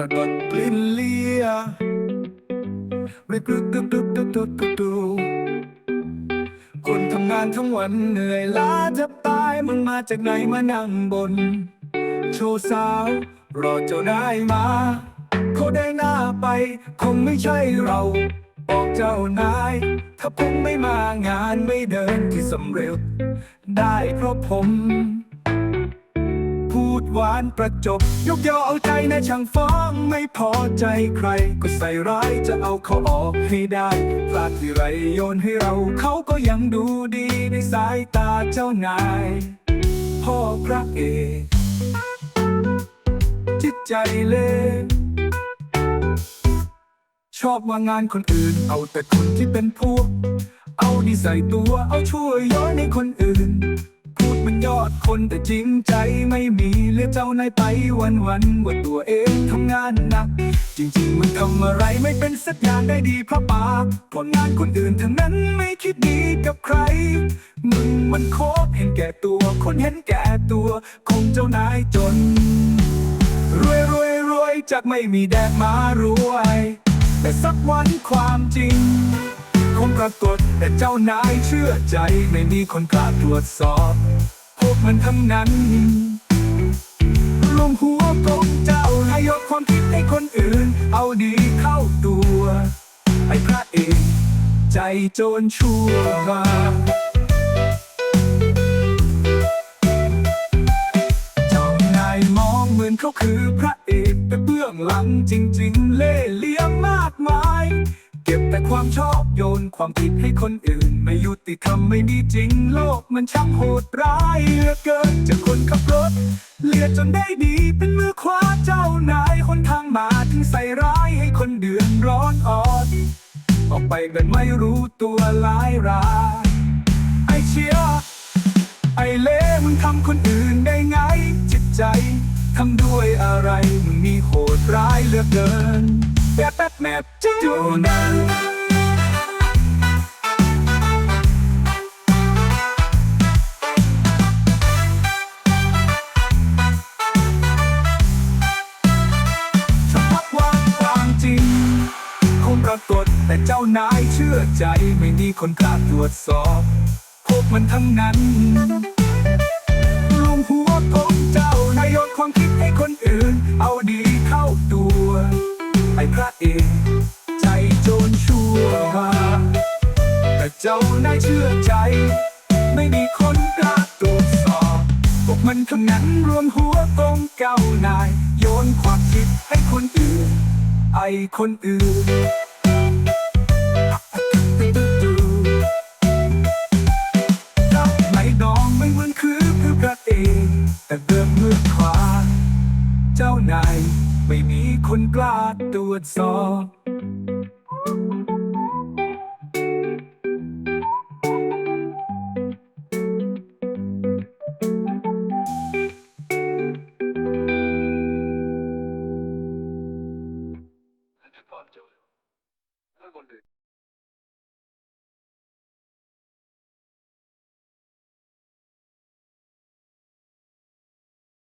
ระดดปลิ้นเลียไม่กรึกกรึกกรึกกรึกกรึกกรึกกรึกคนทำงานทั้งวันเหนื่อยล้าจะตายมึงมาจากไหนมานั่งบน โชว์สาว รอเจ้านายมา เขาได้หน้าไป คงไม่ใช่เราบอกเจ้านาย ถ้าผมไม่มางานไม่เดินที่สำเร็จ ได้เพราะผม พูดหวานประจบ ยกยอเอาใจในช่างฟ้องไม่พอใจใคร ก็ใส่ร้ายจะเอาเขาออกให้ได้พลาดที่ไรโยนให้เราเขาก็ยังดูดีในสายตาเจ้านาย พ่อพระเอกจิตใจเล่นชอบว่างานคนอื่น เอาแต่คนที่เป็นพวก เอาดีใส่ตัวเอาช่วยย้อนในคนอื่น มันยอดคนแต่จริงใจไม่มีเหลือเจ้านายไปวันวันว่าตัวเองทำงานหนัก จริงๆ มันทำอะไรไม่เป็นสักอย่างได้ดีพระปากผลงานคนอื่นทั้งนั้นไม่คิดดีกับใคร มึงมันโคตรเห็นแก่ตัว คนเห็นแก่ตัว คงเจ้านายจน รวยรวยรวยจากไม่มีแดกมารวย แต่สักวันความจริงคงปรากฏแต่เจ้านายเชื่อใจไม่มีคนกล้าตรวจสอบ พวกมันทั้งนั้นรวมหัวกงเจ้านายกความคิดให้คนอื่น เอาดีเข้าตัวไอ้พระเอกใจโจรชั่วเจ้านายมองเหมือนเขาคือพระเอกแต่เบื้องหลังจริง ๆ เล่เหลี่ยมมากมาย เก็บแต่ความชอบโย ความผิดให้คนอื่น ไม่ยุติธรรมไม่มีจริงโลกมันช่างโหดร้ายเหลือเกินจากคนขับรถเลียดจนได้ดีเป็นมือขวาเจ้านายคนทางมาถึงใส่ร้ายให้คนเดือดร้อนอ่อนออกไปกันไม่รู้ตัวหลายรายไอเชียไอเล่มึงทำคนอื่นได้ไงจิตใจทำด้วยอะไรมึงมีโหดร้ายเหลือเกินแป๊บแป๊บแมบจูนั้น กฏแต่เจ้านายเชื่อใจไม่มีคนกล้าตรวจสอบ พวกมันทั้งนั้นรวมหัวของเจ้านายโยนความคิดให้คนอื่น เอาดีเข้าตัวไอ้พระเอกใจโจรชั่วมาแต่เจ้านายเชื่อใจ ไม่มีคนกล้าตรวจสอบ พวกมันทั้งนั้นรวมหัวตรงเก้านาย โยนความคิดให้คนอื่น ไอ้คนอื่น ไม่มีคนกล้าตรวจสอบ